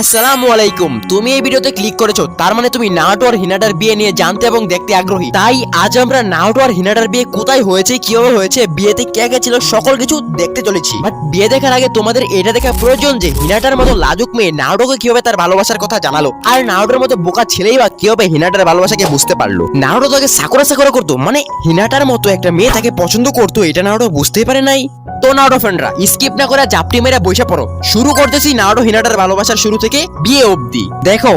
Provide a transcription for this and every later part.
আসসালামু আলাইকুম। তুমি এই ভিডিওতে ক্লিক করেছ, তার মানে তুমি নাওটো আর হিনাটার বিয়ে নিয়ে জানতে এবং দেখতে আগ্রহী। তাই আজ আমরা নাওটো আর হিনাটার বিয়ে কোথায় হয়েছে, কীভাবে হয়েছে, বিয়েতে কে কে সকল কিছু দেখতে চলেছি। বাট বিয়ে দেখার আগে তোমাদের এটা দেখা প্রয়োজন যে, হিনাটার মতো লাজুক মেয়ে নাওটোকে কীভাবে তার ভালোবাসার কথা জানালো, আর নাওটোর মতো বোকা ছেলেই বা কীভাবে হিনাটার ভালোবাসাকে বুঝতে পারল? নাওটো তাকে সাকুরা সাকুরা করতো মানে হিনাটার মতো একটা মেয়ে তাকে পছন্দ করতো, এটা নাওটো বুঝতেই পারে নাই? তো নাওটো ফ্রেন্ডরা স্কিপ না করে জাপটি মেরে বসে পড়ো। শুরু করতেছি নাওটো হিনাটার ভালোবাসার শুরু থেকে বিয়ে অবধি। দেখো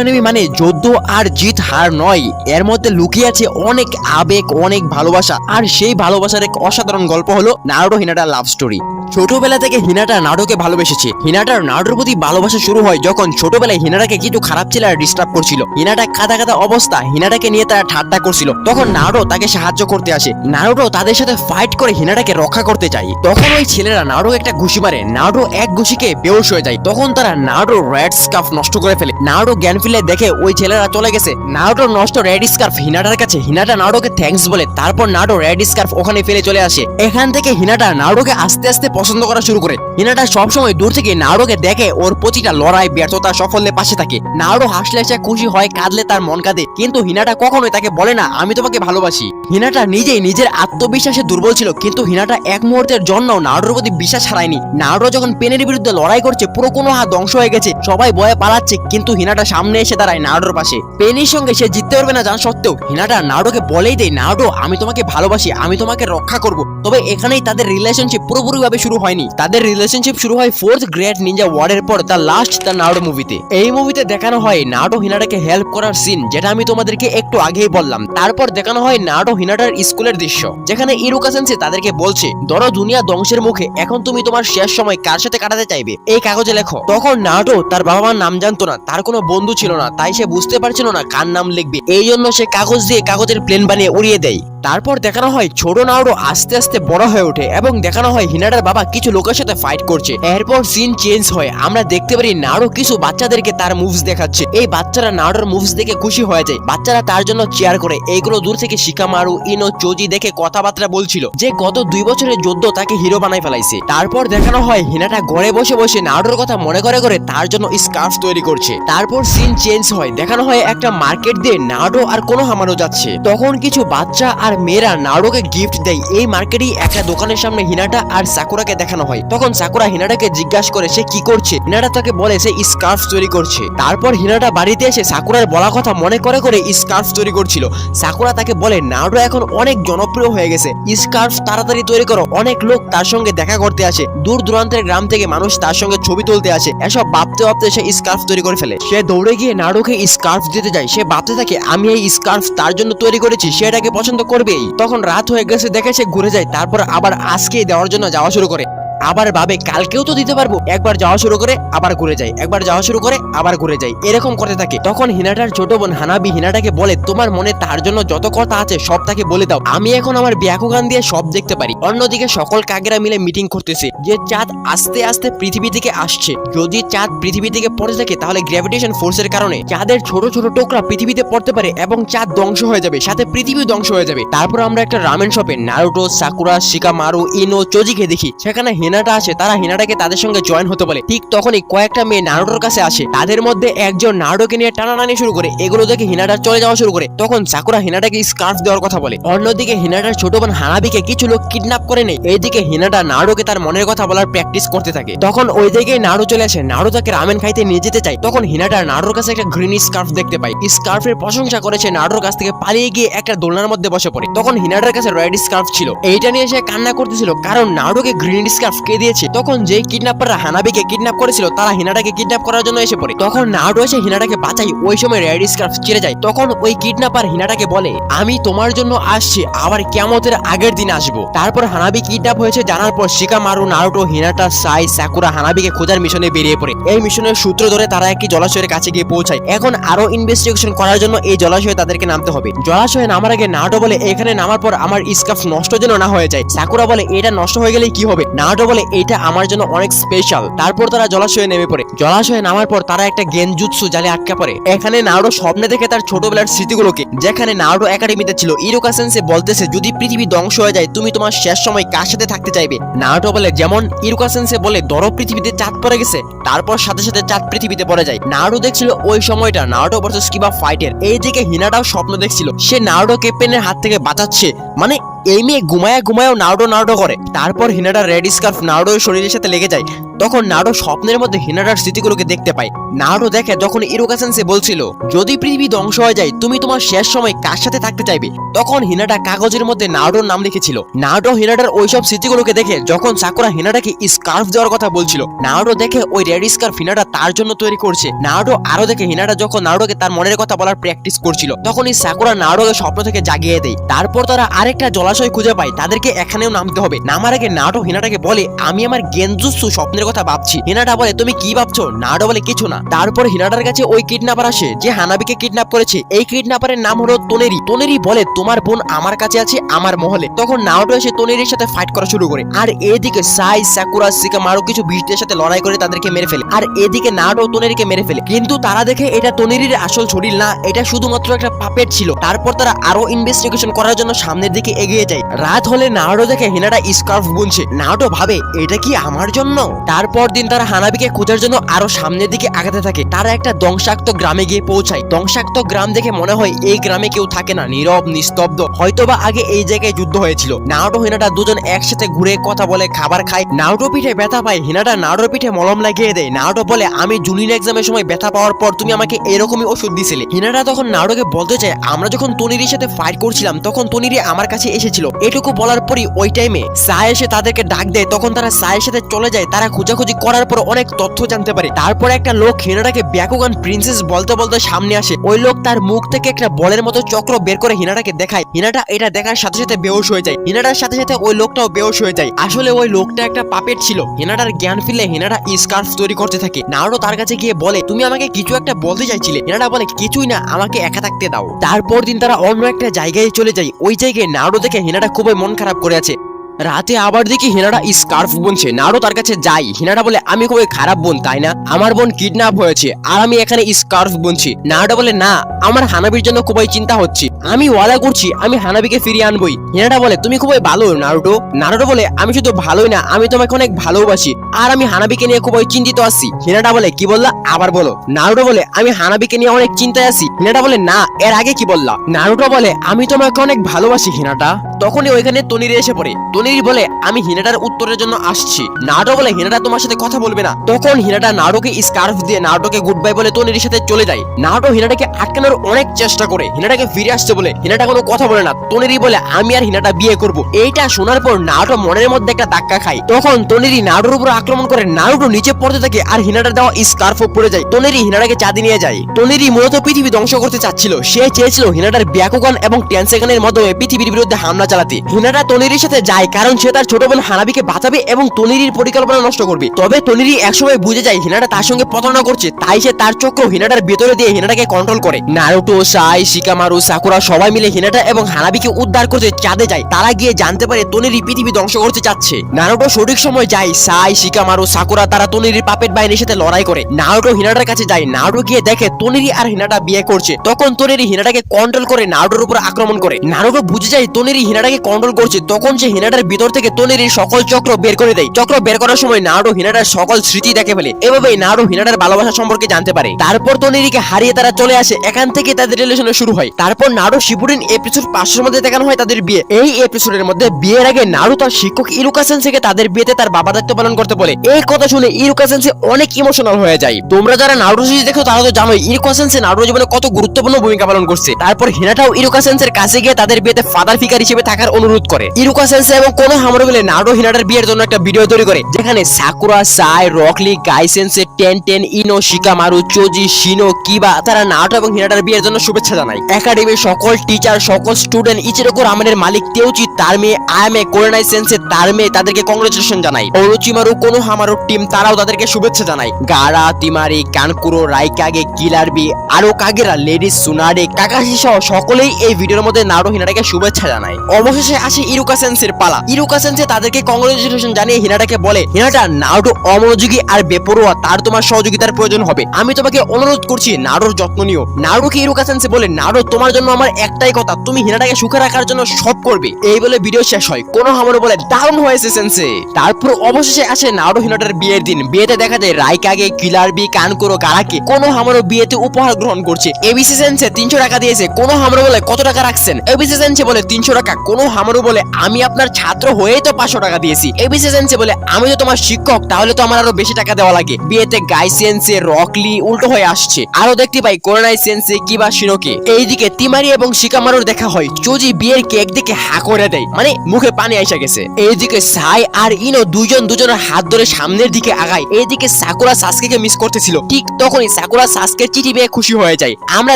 এনিমি মানে যুদ্ধ আর জিত হার নয়। এর মধ্যে লুকিয়ে আছে অনেক আবেগ, অনেক ভালোবাসা। আর সেই ভালোবাসার এক অসাধারণ গল্প হলো নাওটো হিনাটার লাভ স্টোরি ছোটবেলা থেকে হিনাটা নাটোকে ভালোবেসেছে। হিনাটার নাটোর প্রতি ভালোবাসা শুরু হয় যখন ছোটবেলায় হিনাটাকে কিছু খারাপ ছেলেরা ডিস্টার্ব করছিল। হিনাটা কাদা কাদা অবস্থা হিনাটাকে নিয়ে তারা ঠাট্টা করছিল। তখন নারো তাকে সাহায্য করতে আসে। নারুটো তাদের সাথে ফাইট করে হিনাটাকে রক্ষা করতে চায় তখন ওই ছেলেরা নারু একটা ঘুষি মারে। নারু এক ঘুষিকে বেউস হয়ে যায়। তখন তারা নারু রেড স্কার্ফ নষ্ট করে ফেলে। নারু জ্ঞান ফিলে দেখে ওই ছেলেরা চলে গেছে। নারুটো নষ্ট রেড স্কার্ফ হিনাটার কাছে। হিনাটা নারুকে থ্যাঙ্কস বলে। তারপর নারু রেড স্কার্ফ ওখানে ফেলে চলে আসে। এখান থেকে হিনাটা নারুকে আস্তে আস্তে পছন্দ করা শুরু করে। হিনাটা সবসময় দূর থেকে নারুকে দেখে ওর প্রতিটা লড়াই, ব্যর্থতা সাফল্যে পাশে থাকে। নারু হাসলে সে খুশি হয়, কাঁদলে তার মন কাঁদে। কিন্তু হিনাটা কখনোই তাকে বলে না, আমি তোমাকে ভালোবাসি। হিনাটা নিজেই নিজের আত্মবিশ্বাসে দুর্বল ছিল, কিন্তু হিনাটা এক মুহূর্তের জন্য নারুর প্রতি বিশ্বাস হারায়নি। নারু যখন পেনের বিরুদ্ধে লড়াই করছে, পুরো কোনো হাত ধ্বংস হয়ে গেছে। সবাই ভয়ে পালাচ্ছে, কিন্তু হিনাটা সামনে এসে দাঁড়ায় নারুর পাশে। পেনির সঙ্গে সে জিততে পারবে না জানা সত্ত্বেও, হিনাটা নারুকে বলেই দেয়, নারু, আমি তোমাকে ভালোবাসি, আমি তোমাকে রক্ষা করব। তবে এখানেই তাদের রিলেশনশিপ পুরোপুরিভাবে শুরু হয়নি। তাদের রিলেশনশিপ শুরু হয় ফোর্থ গ্রেট নিনজা ওয়ার্ডের পর দ্য লাস্ট দ্য নারুটো মুভিতে এই মুভিতে দেখানো হয় নারুটো হিনাটাকে হেল্প করার সিন যেটা আমি তোমাদেরকে একটু আগেই বললাম। তারপর দেখানো হয় নারুটো হিনাটার স্কুলের দৃশ্য, যেখানে ইরুকা সেন্সে তাদেরকে বলছে, ধরো দুনিয়া ধ্বংসের মুখে, এখন তুমি তোমার শেষ সময় কার সাথে কাটাতে চাইবে? এই কাগজে লেখো, তখন নারুটো তার বাবা মার নাম জানতো না, তার কোনো বন্ধু ছিল না, তাই সে বুঝতে পারছিল না কার নাম লিখবে। এই জন্য সে কাগজ দিয়ে কাগজের প্লেন বানিয়ে উড়িয়ে দেয়। তারপর দেখানো হয় ছোট নাওরো আস্তে আস্তে বড় হয়ে ওঠে এবং দেখানো হয় হিনাটার বাবা কিছু লোকের সাথে ফাইট করছে। এরপর সিন চেঞ্জ হয়। আমরা দেখতে পারি নাড়ো কিছু বাচ্চাদেরকে তার মুভস দেখাচ্ছে। এই বাচ্চারা নাড়োর মুভস দেখে খুশি হয়ে যায়। বাচ্চারা তার জন্য চেয়ার করে। এইগুলো দূর থেকে শিকা শিকামারু, ইনো, চোজি দেখে কথাবার্তা বলছিল, যে গত দুই বছরের যুদ্ধ তাকে হিরো বানাই ফেলাইছে। তারপর দেখানো হয় হিনাটা ঘরে বসে বসে নাড়োর কথা মনে করে করে তার জন্য স্কার্ফ তৈরি করছে। তারপর সিন চেঞ্জ হয়। দেখানো হয় একটা মার্কেট দিয়ে নাড়ো আর কোনো হামানো যাচ্ছে। তখন কিছু বাচ্চা আর মেয়েরা নাড়োকে গিফট দেয়। এই মার্কেটেই একটা দোকানের সামনে হিনাটা আর সাকুরাকে দেখানো হয়। তখন সাকুরা হিনাটাকে জিজ্ঞাসা করে, সে কি করছে? হিনাটা তাকে বলে, সে স্কার্ফ তৈরি করছে। তারপর হিনাটা বাড়িতে এসে সাকুরার বলা কথা মনে করে করে স্কার্ফ তৈরি করছিল। সাকুরা তাকে বলে, নাড়ো এখন অনেক জনপ্রিয় হয়ে গেছে। স্কার্ফ তাড়াতাড়ি তৈরি করো। অনেক লোক তার সঙ্গে দেখা করতে আসে। দূর দূরান্তের গ্রাম থেকে মানুষ তার সঙ্গে ছবি তুলতে আসে। এসব ভাবতে ভাবতে সে স্কার্ফ তৈরি করে ফেলে। সে দৌড়ে গিয়ে নাড়ুকে স্কার্ফ দিতে যায়। সে ভাবতে থাকে, আমি এই স্কার্ফ তার জন্য তৈরি করেছি। সে এটাকে পছন্দ করবেই। তখন রাত হয়ে গেছে, দেখে সে ঘুরে যায়। তারপর আবার আজকে দেওয়ার জন্য যাওয়া শুরু করে। আবার ভাবে, কালকেও তো দিতে পারব। একবার যাওয়া শুরু করে আবার ঘুরে যায় একবার যাওয়া শুরু করে আবার ঘুরে যায় এরকম করতে থাকে। তখন হিনাটার ছোট বোন হানাবি হিনাটাকে বলে, তোমার মনে তার জন্য যত কথা আছে সব তাকে বলে দাও। আমি এখন আমার ব্যাকুগান দিয়ে সব দেখতে পারি। অন্যদিকে সকল কাকেরা মিলে মিটিং করতেছে। যে চাঁদ আস্তে আস্তে পৃথিবী থেকে আসছে। যদি চাঁদ পৃথিবী থেকে পড়ে থাকে, তাহলে গ্র্যাভিটেশন ফোর্সের কারণে চাঁদের ছোট ছোট টোকরা পৃথিবীতে পড়তে পারে এবং চাঁদ ধ্বংস হয়ে যাবে, সাথে পৃথিবী ধ্বংস হয়ে যাবে। তারপর আমরা একটা রামেন শপে নারুটো সাকুরা শিকামারু ইনো চোজিকে দেখি। সেখানে হিনাটা আছে তারা হিনাটাকে তাদের সঙ্গে জয়েন হতে বলে। ঠিক তখনই কয়েকটা মেয়ে নারুটোর কাছে আসে। তাদের মধ্যে একজন নারুটোকে নিয়ে টানাটানি শুরু করে। এগুলো দেখে হিনাটা চলে যাওয়া শুরু করে। তখন সাকুরা হিনাটাকে স্কার্ফ দেওয়ার কথা বলে। অন্যদিকে হিনাটার ছোট বোন হানাবিকে কিছু লোক কিডন্যাপ করে নেয়। এইদিকে হিনাটা নারুকে তার মনের কথা বলার প্র্যাকটিস করতে থাকে। তখন ওই দিকে নাড়ু চলে আসে। নাড়ু তাকে রামেন খাইতে নিয়ে যেতে চায়। তখন হিনাটা নাড়ুর কাছে একটা গ্রিন স্কার্ফ দেখতে পায়। স্কার্ফের প্রশংসা করেছে নাড়ুর কাছ থেকে পালিয়ে গিয়ে একটা দোলনার মধ্যে বসে পড়ে। তখন হিনাটার কাছে রেড স্কার্ফ ছিল। এইটা নিয়ে সে কান্না করতেছিল। কারণ নাড়ুকে গ্রিন স্কার্ফ কে দিয়েছে। তখন যে কিডন্যাপাররা হানাবিকে কিডন্যাপ করেছিল, তারা হিনাটাকে কিডন্যাপ করার জন্য এসে পড়ে। তখন নাড়ু এসে হিনাটাকে বাঁচাই, ওই সময় রেড স্কার্ফ চিরে যায়। তখন ওই কিডন্যাপার হিনাটাকে বলে, আমি তোমার জন্য আসছি, আবার কেমতের আগের দিন আসব। তারপর হানাবি কিডন্যাপ হয়েছে, জানার পর শিকামারু নারুটো, হিনাটা, সাই, সাকুরা হানাবিকে খোঁজার মিশনে বেরিয়ে পড়ে। এই মিশনের সূত্র ধরে তারা একটি জলাশয়ের কাছে গিয়ে পৌঁছায়। এখন আরও ইনভেস্টিগেশন করার জন্য এই জলাশয়ে তাদেরকে নামতে হবে। জলাশয়ে নামার আগে নাটো বলে, এখানে নামার পর আমার স্কার্ফ নষ্ট যেন না হয়ে যায়। সাকুরা বলে, এটা নষ্ট হয়ে গেলে কি হবে? নাটো বলে এটা আমার জন্য অনেক স্পেশাল তারপর তারা জলাশয়ে নেমে পড়ে। জলাশয়ে নামার পর তারা একটা গেনজুৎসু জালে আটকা পড়ে। এখানে নারুটো স্বপ্নে দেখে তার ছোটবেলার স্মৃতিগুলোকে। যেখানে নারুটো একাডেমিতে ছিল ইরোকা সেন্সে বলতেছে, যদি পৃথিবী ধ্বংস হয়ে যায়, তুমি তোমার শেষ সময় কার সাথে থাকতে চাইবে? নারুটো বলে, যেমন ইরোকা সেন্সে বলে ধরো পৃথিবীতে চাঁদ পড়ে গেছে। তারপর সাথে সাথে চাঁদ পৃথিবীতে পড়ে যায়। নারুটো দেখছিল ওই সময়টা নারুটো ভার্সেস কিবা ফাইটের এইদিকে হিনাটাও স্বপ্ন দেখছিল। সে নারুটো পেনের হাত থেকে বাঁচাচ্ছে। মানে এই মেয়ে ঘুমায়া ঘুমায়াও নাউডো নাউডো করে। তারপর হিনাডার রেড স্কার্ফ নাউডো শরীরের সাথে লেগে যায়। তখন নাউডো স্বপ্নের মধ্যে হিনাডার স্মৃতিগুলোকে দেখতে পায়। নারো দেখে যখন ইরোকাসেন্সে বলছিল, যদি পৃথিবী ধ্বংস হয়ে যায়, তুমি তোমার শেষ সময় কার সাথে থাকতে চাইবে? তখন হিনাটা কাগজের মধ্যে নারোর নাম লিখেছিল। নারো হিনাটার ওইসব স্মৃতিগুলোকে দেখে যখন সাকুরা হিনাটাকে স্কার্ফ দেওয়ার কথা বলছিল নারো দেখে ওই রেড স্কার্ফ হিনাটা তার জন্য তৈরি করছে। নারো আরও দেখে হিনাটা যখন নারোকে তার মনের কথা বলার প্র্যাকটিস করছিল তখন এই সাকুরা নারোকে স্বপ্ন থেকে জাগিয়ে দেয়। তারপর তারা আরেকটা জলাশয় খুঁজে পায়, তাদেরকে এখানেও নামতে হবে। নামার আগে নাটো হিনাটাকে বলে, আমি আমার গেঞ্জুসু স্বপ্নের কথা ভাবছি। হিনাটা বলে, তুমি কি ভাবছ? নাটো বলে, কিছু না। তারপর হিনাটার কাছে ওই কিডন্যাপার আসে, যে হানাবিকে কিডন্যাপ করেছে। এই কিডন্যাপারের নাম হলো তোনেরি। তোনেরি বলে, তোমার বোন আমার কাছে আছে, আমার মহলে। তখন নাওটো এসে তোনেরির সাথে ফাইট করা শুরু করে। আর এদিকে সাই, সাকুরা সিকা মারো কিছু বীরদের সাথে লড়াই করে তাদেরকে মেরে ফেলে। আর এদিকে নাটো তোনেরিকে মেরে ফেলে। কিন্তু তারা দেখে এটা তোনেরির আসল শরীর না, এটা শুধুমাত্র একটা পাপেট ছিল। তারপর তারা আরও ইনভেস্টিগেশন করার জন্য সামনের দিকে এগিয়ে যায়। রাত হলে নাওটো দেখে হিনাটা স্কার্ফ বুনছে। নাওটো ভাবে, এটা কি আমার জন্য? তারপর দিন তারা হানাবিকে খোঁজার জন্য আরও সামনের দিকে আগাতে থাকে। তারা একটা ধ্বংসাক্ত গ্রামে গিয়ে পৌঁছায়। ধ্বংসাক্ত গ্রাম দেখে মনে হয় এই গ্রামে কেউ থাকে না, নীরব, নিস্তব্ধ। হয়তোবা আগে এই জায়গায় যুদ্ধ হয়েছিল। নাওটো হিনাটা দুজন একসাথে ঘুরে কথা বলে, খাবার খায়। নাওটো পিঠে ব্যথা পায়, হিনাটা নাওটোর পিঠে মলম লাগিয়ে দেয়। নাওটো বলে, আমি জুনিয়র এক্সামের সময় ব্যথা পাওয়ার পর তুমি আমাকে এরকমই ওষুধ দিছিলে। হিনাটা তখন নাওটোকে বলতে চায়, আমরা যখন তনিরির সাথে ফাইট করছিলাম, তখন তনিরি আমার কাছে এসেছিল। এটুকু বলার পরই ওই টাইমে সাই এসে তাদেরকে ডাক দেয়। তখন তারা সায়ের সাথে চলে যায়। তারা খোঁজাখুঁজি করার পর অনেক তথ্য জানতে পারে। তারপর একটা লোক হিনাটাকে ব্যাকুগান প্রিন্সেস বলতে বলতে সামনে আসে। ওই লোক তার মুখ থেকে একটা বলের মতো চক্র বের করে হিনাটাকে দেখায়। হিনাটা এটা দেখার সাথে সাথে বেহোশ হয়ে যায়। হিনাটার সাথে সাথে ওই লোকটাও বেহোশ হয়ে যায়। আসলে ওই লোকটা একটা পাপেট ছিল। হিনাটার জ্ঞান ফিরলে হিনাটা স্কার্ফ তৈরি করতে থাকে। নারো তার কাছে গিয়ে বলে, তুমি আমাকে কিছু একটা বলতে চাইছিলে। হিনাটা বলে, কিছুই না, আমাকে একা থাকতে দাও। তারপর দিন তারা অন্য একটা জায়গায় চলে যায়। ওই জায়গায় নারো দেখে হিনাটা খুবই মন খারাপ করে আছে। রাতে আবার দেখি হিনাটা স্কার্ফ বুনছে। নারো তার কাছে যাই হিনাটা বলে, আমি খুবই খারাপ বোন, তাই না? আমার বোন কিডন্যাপ হয়েছে, আর আমি এখানে স্কার্ফ বুনছি। নারোটা বলে, না, আমার হানাবির জন্য খুবই চিন্তা হচ্ছে। আমি ওয়াদা করছি, আমি হানাবিকে ফিরিয়ে আনবই। হিনাটা বলে, তুমি খুবই ভালো, নারুটো। নারুটো বলে, আমি শুধু ভালোই না, আমি তোমাকে অনেক ভালোবাসি, আর আমি হানাবিকে নিয়ে খুবই চিন্তিত আছি। হিনাটা বলে, কি বললা? আবার বলো। নারুটো বলে, আমি হানাবিকে নিয়ে অনেক চিন্তায় আছি। হিনাটা বলে, না, এর আগে কি বললা? নারুটো বলে, আমি তোমাকে অনেক ভালোবাসি, হিনাটা। তখনই ওইখানে তনিরে এসে পড়ে। তনির বলে, আমি হিনাটার উত্তরের জন্য আসছি। নাটো বলে, হিনাটা তোমার সাথে কথা বলবে না। তখন হিনাটা নাটোকে স্কার্ফ দিয়ে নাটোকে গুড বাই বলে তনির সাথে চলে যায়। নাটো হিনাটাকে আটকানোর অনেক চেষ্টা করে। হিনাটাকে ফিরে আসতে বলে, হিনাটা কোনো কথা বলে না। তনিরি বলে, আমি আর হিনাটা বিয়ে করব। এইটা শোনার পর নাটো মনের মধ্যে একটা ধাক্কা খায়। তখন তনিরি নাটোর উপর আক্রমণ করে নারুটো নিচে পড়তে থাকে আর হিনাটার দেওয়া স্কার্ফ পড়ে যায়। তনিরি হিনাটাকে চাঁদি নিয়ে যায়। তনিরি মূলত পৃথিবী ধ্বংস করতে চাচ্ছিল। সে চেয়েছিল হিনাটার ব্যাকুগান এবং টেনসেগানের মাধ্যমে পৃথিবীর বিরুদ্ধে হামলা চালাতে। হিনাটা তনিরির সাথে যায় কারণ সে তার ছোট বোন হানাবিকে বাঁচাবে এবং তনিরির পরিকল্পনা নষ্ট করবে। তবে তনিরি একসময় বুঝে যায় হিনাটা তার সঙ্গে প্রতারণা করছে, তাই সে তার চক্র হিনাটার ভেতরে দিয়ে হিনাটাকে কন্ট্রোল করে। নারুটো, সাই, শিকামারু, সাকুরা সবাই মিলে হিনাটা এবং হানাবিকে উদ্ধার করতে চাঁদে যায়। তারা গিয়ে জানতে পারে তনিরি পৃথিবী ধ্বংস করতে চাচ্ছে। নারুটো সঠিক সময় যায়, সাই, শিকামারু, সাকুরা তারা তনিরির পাপেট বাহিনীর সাথে লড়াই করে। নারুটো হিনাটার কাছে যায়। নারুটো গিয়ে দেখে তনিরি আর হিনাটা বিয়ে করছে। তখন তনিরি হিনাটাকে কন্ট্রোল করে নারুটোর উপর আক্রমণ করে। নারুটো বুঝে যায় তনিরি হিনাটাকে কন্ট্রোল করছে। তখন সে হিনাটার ভিতর থেকে তনিরির সকল চক্র বের করে দেয়। চক্র বের করার সময় নারুটো হিনাটার সকল স্মৃতি দেখে ফেলে। এভাবেই নারু হিনাটার ভালোবাসা সম্পর্কে জানতে পারে। তারপর তনিরিকে হারিয়ে তারা চলে আসে। এখান থেকে তাদের রিলেশন শুরু হয়। তারপর নারু শিবুরিন এপিসোড পাঁচশোর মধ্যে দেখানো হয় তাদের বিয়ে। এই এপিসোডের মধ্যে বিয়ের আগে নারু তার শিক্ষক ইরুকা থেকে তাদের বিয়েতে তার বাবা দায়িত্ব পালন করতে বলে। এই কথা শুনে ইরুকা সেন্সে অনেক ইমোশনাল হয়ে যায়। তোমরা যারা নারু সিরিজ দেখো তারা তো জানো ইরুকা সেন্সে জীবনে কত গুরুত্বপূর্ণ ভূমিকা পালন করছে। তারপর হিনাটাও ইরুকা সেন্সের কাছে গিয়ে তাদের বিয়েতে ফাদার ফিগার হিসেবে থাকার অনুরোধ করে। ইরুকা সেন্সে এবং কোনো হামরো মিলে নারু হিনাটার বিয়ের জন্য একটা ভিডিও তৈরি করে, যেখানে Sakura, Sai, Rock Lee, Guy sensei, Tenten, Ino, Shikamaru, Choji, Shino, Kiba, তারা নাটো এবং হিনাটার বিয়ের জন্য শুভেচ্ছা জানায়। একাডেমির সকল টিচার সকল স্টুডেন্ট ইচিরোকো রামেনের মালিক তেউচি, তার মেয়ে আয়ামে কোরেনাই সেন্সে তার মেয়ে তাদেরকে কংগ্রেচুলেশন জানায়। অরুচিমারু কোনো হামারু টিম তারাও তাদেরকে শুভেচ্ছা জানায়। গারা তিমারি, কানকুরো, রাইকাগে, কিলারবি, আরও কাগেরা লেডি সুনারে কাকাশি সহ সকলেই এই ভিডিওর মধ্যে নারো হিনাটাকে শুভেচ্ছা জানায়। অবশেষে আসে ইরুকা সেন্সের পালা। ইরুকা সেন্সে তাদেরকে কংগ্রেচুলেশন জানিয়ে হিনাটাকে বলে, হিনাটা নারো অমনোযোগী আর বেপরোয়া, তার তোমার সহযোগিতার প্রয়োজন হবে। আমি তোমাকে অনুরোধ করছি, নারোর যত্ন নিও। নারুকে ইরুকা সেন্সে বলে, নারো, তোমার জন্য আমার একটাই কথা, তুমি হিনাটাকে সুখে রাখার জন্য সব করবে। এই বলে ভিডিও শেষ হয়। কোনো হামরো বলে দারুণ হয়েছে সেন্সে। তারপর অবশেষে আসে নারো হিনাটার বিয়ের দিন। বিয়েতে দেখা যায় রাইকাগে কিলারবি, কানকুরো গারাকে কোনো হামরো বিয়েতে উপহার গ্রহণ করছে। এবিসি সেন্সে তিনশো টাকা দিয়েছে। কোনো হামরো বলে, কত টাকা রাখছেন? এবিসি সেন্সে বলে, তিনশো টাকা। কোনো হামরো বলে, আমি আপনার ছাত্র হয়েই তো পাঁচশো টাকা দিয়েছি। এবিসি সেন্সে বলে, আমি তো তোমার শিক্ষক, তাহলে তো আমার আরও বেশি টাকা দেওয়া লাগে। বিয়েতে গাই সেন্সে রকলি উল্টো হয়ে আসছে। আরও দেখতে পাই করোনাই সেন্সে, কিবা শিরোকে। এইদিকে তিমারি এবং শিকামারুর দেখা হয়। চোজি বিয়ের কেক দেখে হা করে দেয়। মানে মুখে পানি আইসা গেছে। এইদিকে সাই আর ইনো দুজন দুজনের হাত ধরে সামনের দিকে আগায়। এইদিকে সাকুরা সাসকে মিস করতেছিল। ঠিক তখনই সাকুরা সাসকে চিঠি পেয়ে খুশি হয়ে যায়। আমরা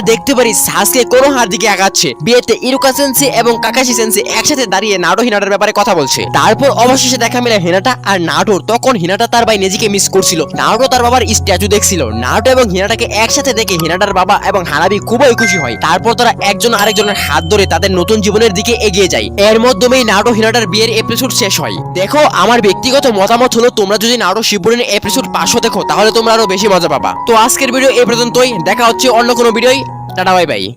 দেখতে পারি সাসকে কোনো হার দিকে আগাচ্ছে। বিয়েতে ইরুকা সেন্সে এবং কাকাশি সেন্সে একসাথে দাঁড়িয়ে নাটো হিনাটার ব্যাপারে কথা বলছে। তারপর অবশেষে দেখা মিলে হিনাটা আর নাটোর। তখন হিনাটা তার ভাই নেজিকে মিস করছিল। নাটো তার বাবার স্ট্যাচু দেখছিল। নাটো এবং হিনাটাকে একসাথে দেখে হিনাটার বাবা এবং হানাবি খুবই খুশি হয়। তারপর তারা একজন আরেকজনের হাত ধরে তাদের নতুন জীবনের দিকে এগিয়ে যায়। এর মাধ্যমেই নাটো হিনাটার বিয়ের এপিসোড শেষ হয়। দেখো, আমার ব্যক্তিগত মতামত হলো, তোমরা যদি নাটো শিবপুরের এপিসোড পাঁচশো দেখো, তাহলে তোমরা আরও বেশি মজা পাবা। তো আজকের ভিডিও এ পর্যন্তই। দেখা হচ্ছে অন্য কোনো ভিডিওই টাটা বাই বাই